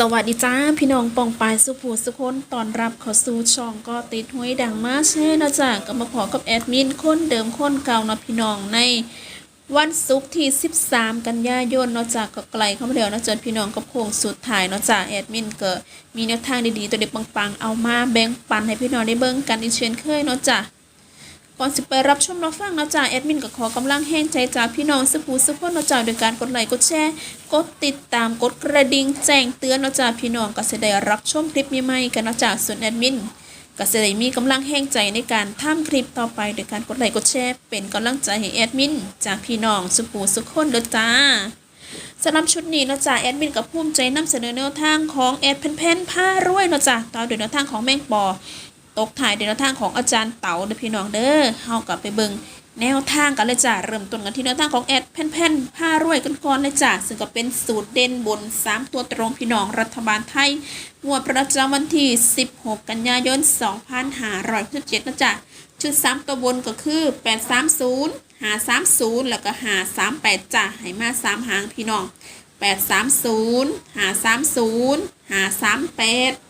สวัสดีจ้าพี่น้องปองปายสุภูสุคนตอนรับเข้าสู่ช่องก็ติดห้วยดังมาแช่นะจ๊ะก็มาพอกับแอดมินคนเดิมคนเก่าเนาะพี่น้องในวันศุกร์ที่ 13 กันยายนเนาะจ๊ะก็ไกลเข้ามาแล้วนะจ๊ะพี่น้องก็โค้งสุดท้ายเนาะจ๊ะแอดมินก็มีแนวทางดีๆตัวเด็กปังๆเอามาแบ่งปันให้พี่น้องได้เบิ่งกันอีกเช่นเคยเนาะจ๊ะ ก่อนสิไปรับชมรับฟังนะจ๊ะแอดมินก็ขอกำลังแห้งใจจากพี่น้องสุภูสุพนนะจ๊ะโดยการกดไลค์กดแชร์กดติดตามกดกระดิ่งแจ้งเตือนนะจ๊ะพี่น้องก็จะได้รับชมคลิปใหม่ๆกันนะจ๊ะส่วนแอดมินก็จะได้มีกำลังแห้งใจในการทำคลิปต่อไปโดยการกดไลค์กดแชร์เป็นกำลังใจให้แอดมินจากพี่น้องสุภูสุคนเด้อจ้าสำหรับชุดนี้นะจ๊ะแอดมินก็ภูมิใจนำเสนอแนวทางของแอดเพนๆผ้ารวยนะจ๊ะต่อโดยแนวทางของแมงปอ ตกถ่ายในแนวทางของอาจารย์เต๋าเด้อพี่น้องเด้อเฮากับไปเบิงแนวทางกันเลยจ้ะเริ่มต้นกันที่แนวทางของแอดแผ่นๆผ้ารวยกันก่อนเลยจ้ะซึ่งก็เป็นสูตรเด่นบน 3 ตัวตรงพี่น้องรัฐบาลไทยงวดประจำวันที่ 16 กันยายน 2567นะจ๊ะชุด 3 ตัวบนก็คือ 830 530 แล้วก็ 538จ้ะให้มา 3 หางพี่น้อง 830 530 538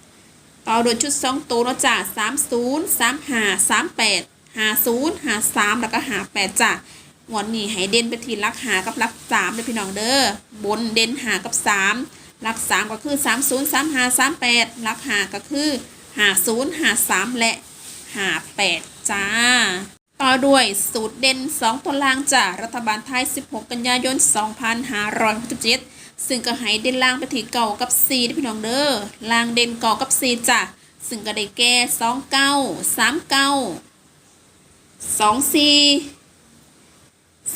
ต่อโดยชุดสองตัวเนาะจ้ะสามศูนย์สามห้าสามแปดห้าศูนย์ห้าสามแล้วก็ห้าแปดจ้ะงวดนี้ให้เด่นไปที่ลักหากับลักสามเลยพี่น้องเด้อบนเด่นหากับสามลักสามก็คือสามศูนย์สามห้าสามแปดลักหาก็คือหาศูนย์หาสามและหาแปดจ้า ต่อด้วยสูตรเด่น2ตัวล่างจ้ะรัฐบาลไทย 16 กันยายน 2567 ซึ่งก็ให้เด่นล่างไปที่เก่ากับ4ด้พี่น้องเด้อล่างเด่นเก่ากับ4จ้ะซึ่งก็ได้แก่2 9 3 9 2 4 3 4เก้าสองสี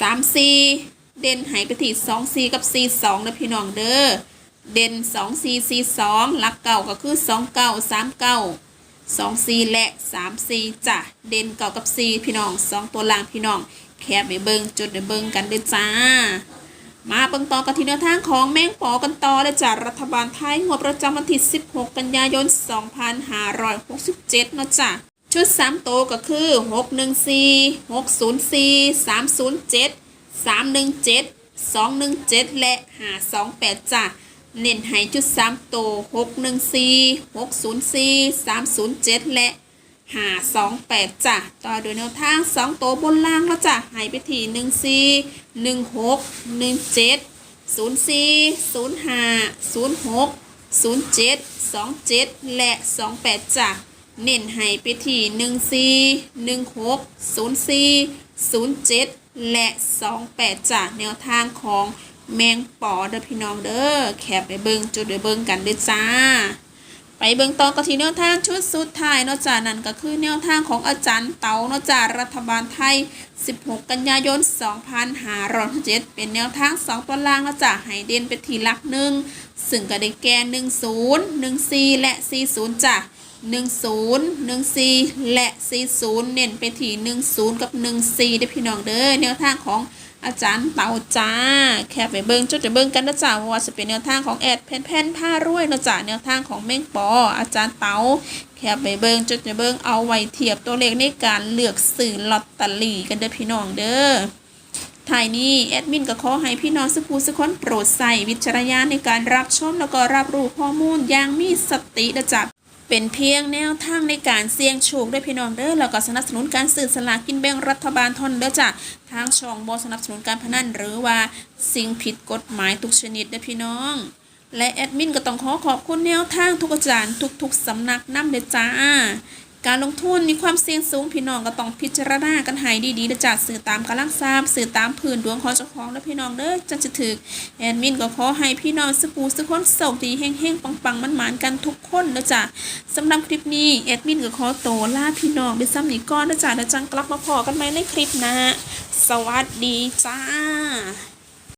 สามสีเด่นให้ไปที่2 4กับ4 2นะพี่น้องเด้อเด่น2 4 4 2หลักเก่าก็คือ2 9 3 9สองซีและสามซีจ้ะเด่นเก่ากับซีพี่น้องสองตัวล่างพี่น้องแคบไปเบิงจุดไปเบิงกันเด้อจ้า มาเบิ่งต่อกันที่แนวทางของแมงปอกันต่อเลยจ้ะรัฐบาลไทยงวดประจำวันที่ 16 กันยายน 2567นะจ้ะชุด 3 โตก็คือ 614 604 307 317 217 และ 528จ้ะเน้นให้จุดสามโตหกหนึ่งสี่หกศูนย์สี่สามศูนย์เจ็ดและ หาสองแปดจ้ะ ต่อโดยแนวทางสองโตบนล่างแล้วจ้ะให้ไปที่หนึ่งสี่หนึ่งหกหนึ่งเจ็ดศูนย์สี่ศูนย์ห้าศูนย์หกศูนย์เจ็ดสองเจ็ดและสองแปดจ้ะ เน้นให้ไปที่หนึ่งสี่หนึ่งหกศูนย์สี่ศูนย์เจ็ดและสองแปดจ้ะ แนวทางของแมงปอเด้อพี่น้องเด้อแคบไปเบิ่งจุดไปเบิ่งกันเด้อจ้า เบิ่งต่อกันที่แนวทางชุดสุดท้ายนาะจ้านั่นก็คือแนวทางของอาจารย์เต๋านาะจ้ารัฐบาลไทย 16 กันยายน 2567เป็นแนวทาง 2 ตัวล่างนาะจ้าให้เดนไปที่หลักหนึ่งซึ่งก็ได้แก่ 10 14 และ 40จ้า10 14 และ 40 เน้นไปที่ 10 กับ 14เด้พี่น้องเด้อแนวทางของ อาจารย์เต๋าจ้า แค่ไปเบิงจุดไปเบิงกันนะจ้าว่าจะเป็นแนวทางของแอดแผ่นแผ่นผ้ารวยนะจ้าแนวทางของแม่งปอ อาจารย์เต๋าแค่ไปเบิงจุดไปเบิงเอาไว้เทียบตัวเลขในการเลือกสื่อลอตเตอรี่กันเด้อพี่น้องเด้อท้ายนี้แอดมินก็ขอให้พี่น้องสุภูสุคนโปรดใส่วิจารณญาณในการรับชมแล้วก็รับรู้ข้อมูลอย่างมีสตินะจ๊ะ เป็นเพียงแนวทางในการเสี่ยงโชคด้วยพี่น้องเด้อแล้วก็สนับสนุนการสื่อสลากกินแบ่งรัฐบาลทอนเด้อจ้ะทางช่องบสนับสนุนการพนันหรือว่าสิ่งผิดกฎหมายทุกชนิดเด้อพี่น้อง และแอดมินก็ต้องขอขอบคุณแนวทางทุกอาจารย์ทุกๆสำนักนำเด้อจ้า การลงทุนมีความเสี่ยงสูงพี่น้องก็ต้องพิจารณากันให้ดีๆเด้อจ้าสื่อตามกำลังทราบสื่อตามพื้นดวงของเจ้าของและพี่น้องเด้อจังจะถึกแอดมินก็ขอให้พี่น้องสปูสุกคนโชคดีเฮงๆปังๆมันๆกันทุกคนนะจ๊ะสำหรับคลิปนี้แอดมินก็ขอโตวลาพี่น้องไปซ้ำนี้ก่อนนะจ๊ะแล้วจังกลับมาพอกันไหมในคลิปนะ สวัสดีจ้า